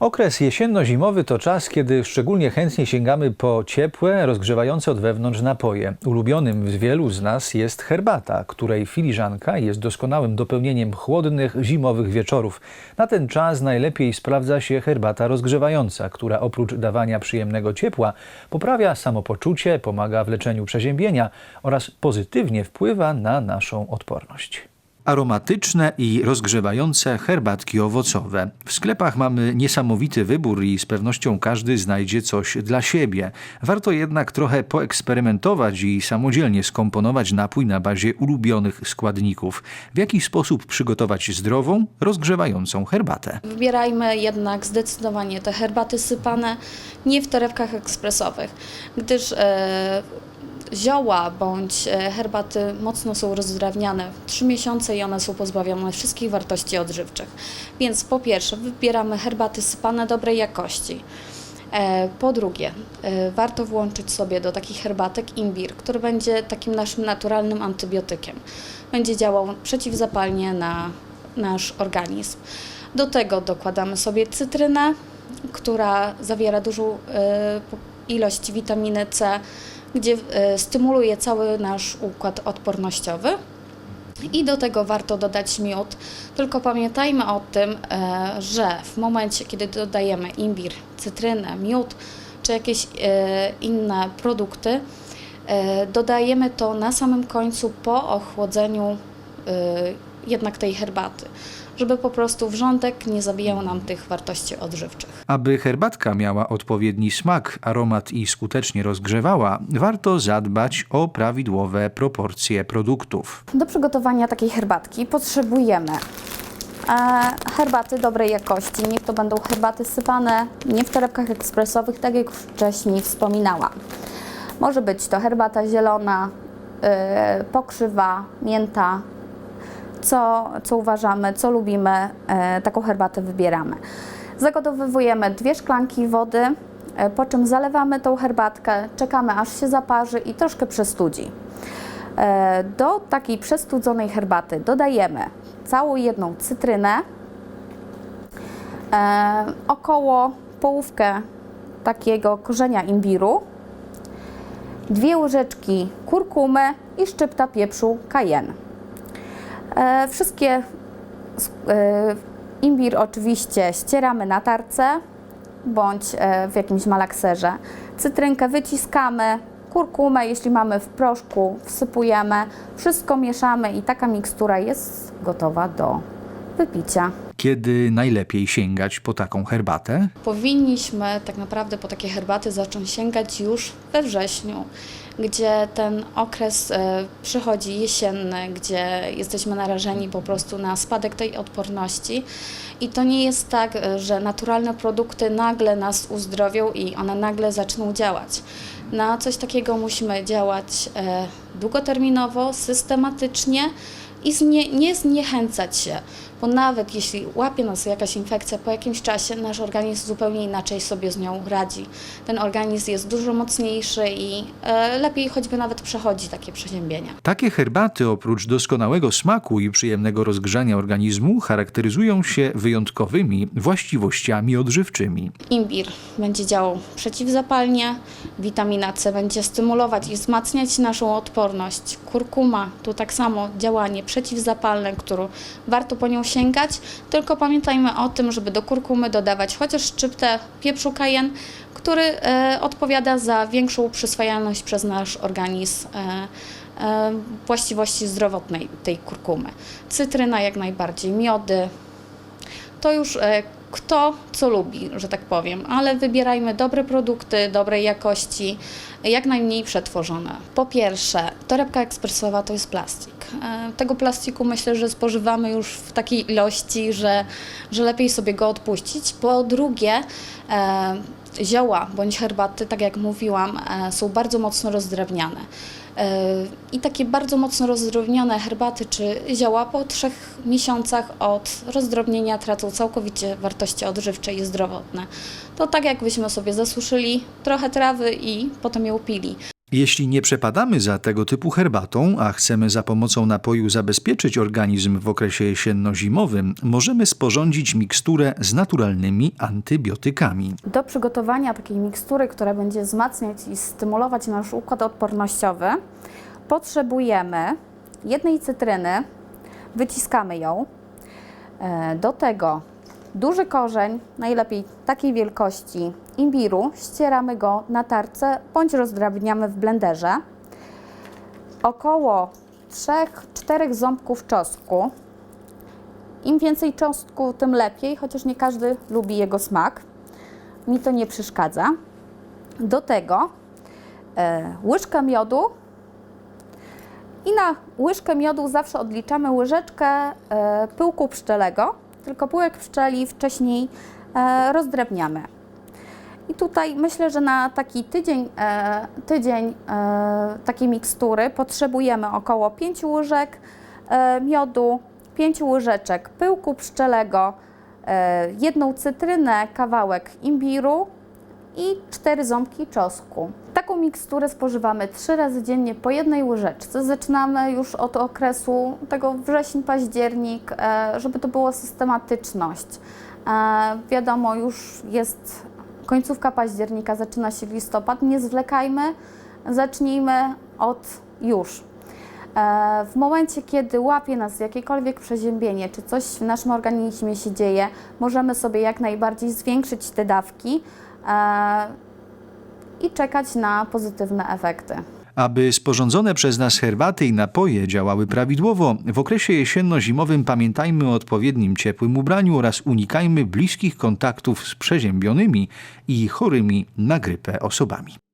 Okres jesienno-zimowy to czas, kiedy szczególnie chętnie sięgamy po ciepłe, rozgrzewające od wewnątrz napoje. Ulubionym wielu z nas jest herbata, której filiżanka jest doskonałym dopełnieniem chłodnych, zimowych wieczorów. Na ten czas najlepiej sprawdza się herbata rozgrzewająca, która oprócz dawania przyjemnego ciepła poprawia samopoczucie, pomaga w leczeniu przeziębienia oraz pozytywnie wpływa na naszą odporność. Aromatyczne i rozgrzewające herbatki owocowe. W sklepach mamy niesamowity wybór i z pewnością każdy znajdzie coś dla siebie. Warto jednak trochę poeksperymentować i samodzielnie skomponować napój na bazie ulubionych składników. W jaki sposób przygotować zdrową, rozgrzewającą herbatę? Wybierajmy jednak zdecydowanie te herbaty sypane nie w torebkach ekspresowych, gdyż e, zioła bądź e, herbaty mocno są rozdrawniane 3 miesiące i one są pozbawione wszystkich wartości odżywczych. Więc po pierwsze wybieramy herbaty sypane dobrej jakości. E, Po drugie, e, warto włączyć sobie do takich herbatek imbir, który będzie takim naszym naturalnym antybiotykiem. Będzie działał przeciwzapalnie na nasz organizm. Do tego dokładamy sobie cytrynę, która zawiera dużą ilość witaminy C, gdzie e, stymuluje cały nasz układ odpornościowy. I do tego warto dodać miód. Tylko pamiętajmy o tym, e, że w momencie, kiedy dodajemy imbir, cytrynę, miód czy jakieś e, inne produkty, dodajemy to na samym końcu po ochłodzeniu jednak tej herbaty, żeby po prostu wrzątek nie zabijał nam tych wartości odżywczych. Aby herbatka miała odpowiedni smak, aromat i skutecznie rozgrzewała, warto zadbać o prawidłowe proporcje produktów. Do przygotowania takiej herbatki potrzebujemy e, herbaty dobrej jakości. Niech to będą herbaty sypane nie w torebkach ekspresowych, tak jak wcześniej wspominałam. Może być to herbata zielona, e, pokrzywa, mięta, co, co uważamy, co lubimy, e, taką herbatę wybieramy. Zagotowujemy dwie szklanki wody, e, po czym zalewamy tą herbatkę, czekamy aż się zaparzy i troszkę przestudzi. E, Do takiej przestudzonej herbaty dodajemy całą jedną cytrynę, około połówkę takiego korzenia imbiru, dwie łyżeczki kurkumy i szczypta pieprzu cayenne. E, Wszystkie e, imbir oczywiście ścieramy na tarce bądź e, w jakimś malakserze. Cytrynkę wyciskamy, kurkumę, jeśli mamy w proszku, wsypujemy, wszystko mieszamy i taka mikstura jest gotowa do wypicia. Kiedy najlepiej sięgać po taką herbatę? Powinniśmy tak naprawdę po takie herbaty zacząć sięgać już we wrześniu, gdzie ten okres e, przychodzi jesienny, gdzie jesteśmy narażeni po prostu na spadek tej odporności. I to nie jest tak, e, że naturalne produkty nagle nas uzdrowią i one nagle zaczną działać. Na coś takiego musimy działać e, długoterminowo, systematycznie i nie zniechęcać się, bo nawet jeśli łapie nas jakaś infekcja, po jakimś czasie nasz organizm zupełnie inaczej sobie z nią radzi. Ten organizm jest dużo mocniejszy i e, lepiej choćby nawet przechodzi takie przeziębienia. Takie herbaty oprócz doskonałego smaku i przyjemnego rozgrzania organizmu charakteryzują się wyjątkowymi właściwościami odżywczymi. Imbir będzie działał przeciwzapalnie, witamina C będzie stymulować i wzmacniać naszą odporność. Kurkuma to tak samo działanie przeciwzapalne, które warto po nią sięgać, tylko pamiętajmy o tym, żeby do kurkumy dodawać chociaż szczyptę pieprzu cayenne, który e, odpowiada za większą przyswajalność przez nasz organizm e, e, właściwości zdrowotnej tej kurkumy. Cytryna jak najbardziej, miody, to już kto co lubi, że tak powiem, ale wybierajmy dobre produkty, dobrej jakości, jak najmniej przetworzone. Po pierwsze, torebka ekspresowa to jest plastik. E, Tego plastiku myślę, że spożywamy już w takiej ilości, że, że lepiej sobie go odpuścić. Po drugie, e, zioła bądź herbaty, tak jak mówiłam, e, są bardzo mocno rozdrabniane. E, I takie bardzo mocno rozdrobnione herbaty czy zioła po trzech miesiącach od rozdrobnienia tracą całkowicie wartości odżywcze i zdrowotne. To tak jakbyśmy sobie zasuszyli trochę trawy i potem ją pili. Jeśli nie przepadamy za tego typu herbatą, a chcemy za pomocą napoju zabezpieczyć organizm w okresie jesienno-zimowym, możemy sporządzić miksturę z naturalnymi antybiotykami. Do przygotowania takiej mikstury, która będzie wzmacniać i stymulować nasz układ odpornościowy, potrzebujemy jednej cytryny, wyciskamy ją. E, Do tego duży korzeń, najlepiej takiej wielkości imbiru, ścieramy go na tarce bądź rozdrabniamy w blenderze. Około 3-4 ząbków czosnku. Im więcej czosnku, tym lepiej, chociaż nie każdy lubi jego smak. Mi to nie przeszkadza. Do tego e, łyżkę miodu i na łyżkę miodu zawsze odliczamy łyżeczkę e, pyłku pszczelego, tylko pyłek pszczeli wcześniej e, rozdrewniamy. I tutaj myślę, że na taki tydzień, e, tydzień e, takiej mikstury potrzebujemy około 5 łyżek miodu, 5 łyżeczek pyłku pszczelego, jedną cytrynę, kawałek imbiru i 4 ząbki czosnku. Taką miksturę spożywamy 3 razy dziennie po jednej łyżeczce. Zaczynamy już od okresu tego wrzesień-październik, e, żeby to była systematyczność. E, Wiadomo, już jest końcówka października, zaczyna się listopad. Nie zwlekajmy, zacznijmy od już. E, W momencie, kiedy łapie nas jakiekolwiek przeziębienie, czy coś w naszym organizmie się dzieje, możemy sobie jak najbardziej zwiększyć te dawki i czekać na pozytywne efekty. Aby sporządzone przez nas herbaty i napoje działały prawidłowo, w okresie jesienno-zimowym pamiętajmy o odpowiednim ciepłym ubraniu oraz unikajmy bliskich kontaktów z przeziębionymi i chorymi na grypę osobami.